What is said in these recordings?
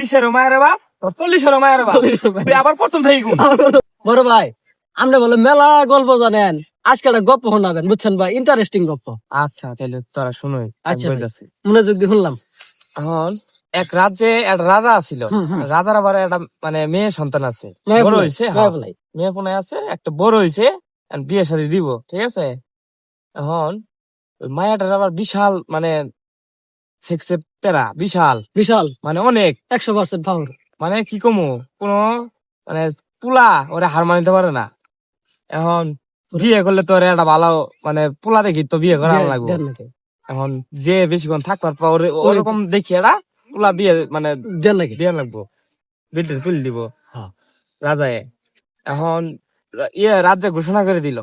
বিশেরও মায়ের বাপ চল্লিশেরও মায়ের বাপ। আবার প্রথম থেকে বড় ভাই আমরা বলে মেলা গল্প জানেন আজকে একটা শোনাবেন বুঝছেন ভাই? ইন্টারেস্টিং গল্প। আচ্ছা তাহলে তোরা শুনোই আচ্ছা মনোযোগ দিয়ে শুনলাম। এখন এক রাজ্যে রাজা ছিল হুম, হুম। রাজার আবার একটা মানে মেয়ে সন্তান আছে। বড় হয়েছে মেয়ে ফোনে আছে একটা বড় হয়েছে বিয়ে শাদী দিব ঠিক আছে? এখন মায়াটার আবার বিশাল মানে সেক্সে বিশাল। বিশাল। মানে অনেক। একশো পার্সেন্ট পাওয়ার মানে কি কমু কোন মানে পুলা ওরা হার মানিতে পারে না। এখন বিয়ে করলে একটা ভালো মানে পুলা দেখি তো বিয়ে করা লাগবে। এখন যে বেশিক্ষণ থাকবার পর ওরে- ওরকম দেখি এটা পুলা বিয়ে মানে দেন নাকি দিয়ে লাগবো। বিলটা তুলে দিব। হ্যাঁ। রাজায়। এখন ইয়ে রাজ্যে ঘোষণা করে দিল।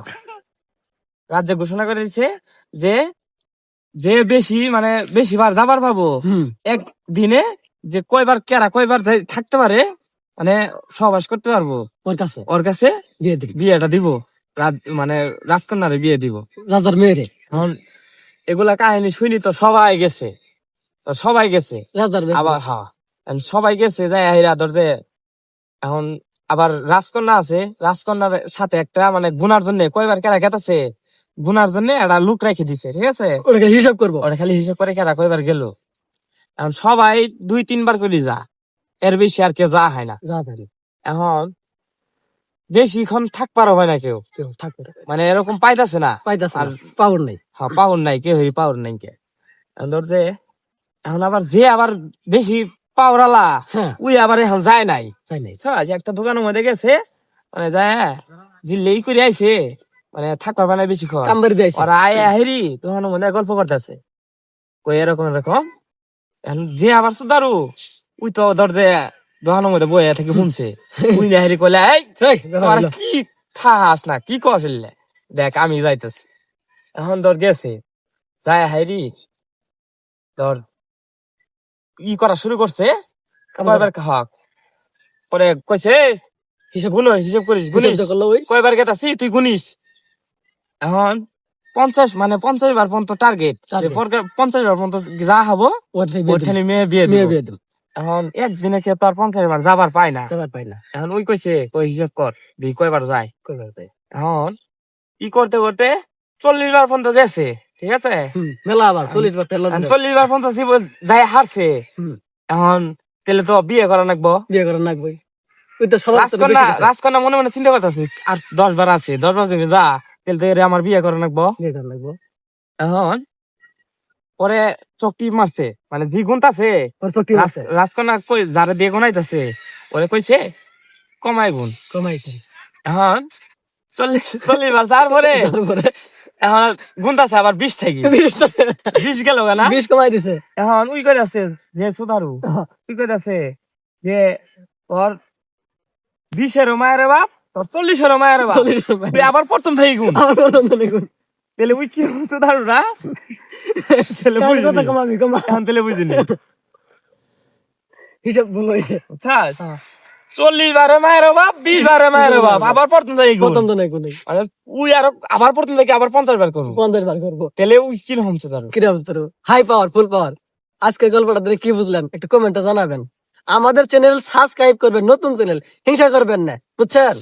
রাজ্যে ঘোষণা করে দিচ্ছে যে যে বেশি মানে বেশি বার যাবার পাবো এক দিনে যে কয়বার কেরা কয়বার থাকতে পারে মানে সহবাস করতে পারব। ওর কাছে? ওর কাছে বিয়েটা দিব। মানে রাজকন্যারে বিয়ে দিব। রাজার মেয়েরে? এখন এগুলা কাহিনী শুনি তো সবাই গেছে। সবাই গেছে। রাজার আবার হ্যাঁ। সবাই গেছে যাই আহিরা ধর যে এখন আবার রাজকন্যা আছে। রাজকন্যার সাথে একটা মানে গুনার জন্য কয়বার কেরা গেতাছে গুনার জন্য একটা লুক রেখে দিছে ঠিক আছে? ওটাকে হিসাব করব। ওরা খালি হিসাব করে কেরা কয়বার গেল। এখন সবাই দুই তিনবার করে যা এর বেশি আর কেউ যা হয় না। যা পারি এখন বেশিক্ষণ থাক পারো হয় না কেউ। কেউ থাকবে মানে এরকম পাইতাছে না। পাইতাছে আর পাওয়ার নাই। হ্যাঁ পাওয়ার নাই কেউ হরি পাওয়ার নাই কে। এখন ধর যে এখন আবার যে আবার বেশি পাওয়ার আলা হ্যাঁ। উই আবার এখন যায় নাই। তাই নাই? একটা দোকানের মধ্যে গেছে মানে যায় জিল্লেই করে আইছে। মানে থাকবার মানে বেশি খর কামবাড়ি দিয়েছে। আয় হেরি দোকানের মধ্যে গল্প করতেছে। কই এরকম এরকম। যে আবার সুদারু উই তো দোকানের মধ্যে বয়ে থেকে শুনছে। উই না হেরি কইলে এই তোমার কি থাস না কি কছিলে দেখ আমি যাইতেছি। এখন ধর গেছে। যায় হাইরি ধর ই করা শুরু করছে। হক। পরে কইছে হিসাব গুনো হিসাব করিস গুনিস। ওই। কয়বার গেতাছি তুই গুনিস। এখন পঞ্চাশ মানে পঞ্চাশ বার পর্যন্ত টার্গেট. পঞ্চাশ বার পর্যন্ত যা হব ওইখানে মেয়ে বিয়ে বিয়ে দিবি। এখন একদিনে কে তো আর পঞ্চাশ বার যাবার পায় না। যাবার পাই না। এখন ওই কইছে কই হিসাব কর দুই কয়বার যায়? কইবার পাই। এখন ই করতে করতে চল্লিশ বার পর্যন্ত গেছে ঠিক আছে? মেলা আবার চল্লিশ বার চল্লিশ বার পর্যন্ত যাই হারছে। এখন তাহলে তো বিয়ে করা লাগবো। বিয়ে ওই সবার থেকে রাজকন্যা বেশি গেছে। রাজকন্যা মনে মনে চিন্তা করতেছে আর দশ বার আছে দশ বার যা তাহলে তো এরে আমার বিয়ে করা লাগবো। লাগবো। এখন পরে চকটি মারছে মানে জি গুনতাছে। ওর আছে রাজ- রাজকন্যা কই যারা দিয়ে গুনাইতেছে ওরে কইছে কমাই গুন। কমাইছে। এখন চল্লিশ চল্লিশ বার তারপরে তারপরে? এখন গুনতাছে আবার বিশ থেকে। বিশ আছে। বিশ গেল না? বিশ কমাই দিছে। এখন উই করে আছে যে সুদারু উই করে আছে যে বিশের মায়ের বাপ তোর চল্লিশের মায়ের চল্লিশ তুই আবার প্রথম থেকে গুণ। প্রথম তো গুণ। তাহলে কি সুদারু না তাহলে কথা কমাবি কমা হিসাব ভুল হয়েছে। চল্লিশ বারে মায়ের বাপ বিশ বারে মায়ের বাপ। আবার প্রথম থেকে প্রথম তো নেই গুণ। মানে উই আরও আবার প্রথম থেকে আবার পঞ্চাশ বার করব। পঞ্চাশ বার করব। তাহলে উই কীরকম সুদারু কিরম তোর? হাই পাওয়ার ফুল পাওয়ার আজকে গল্পটা কি বুঝলেন? একটু কমেন্টে জানাবেন। আমাদের চ্যানেল সাবস্ক্রাইব করবেন নতুন চ্যানেল হিংসা করবেন না। বুঝছেন?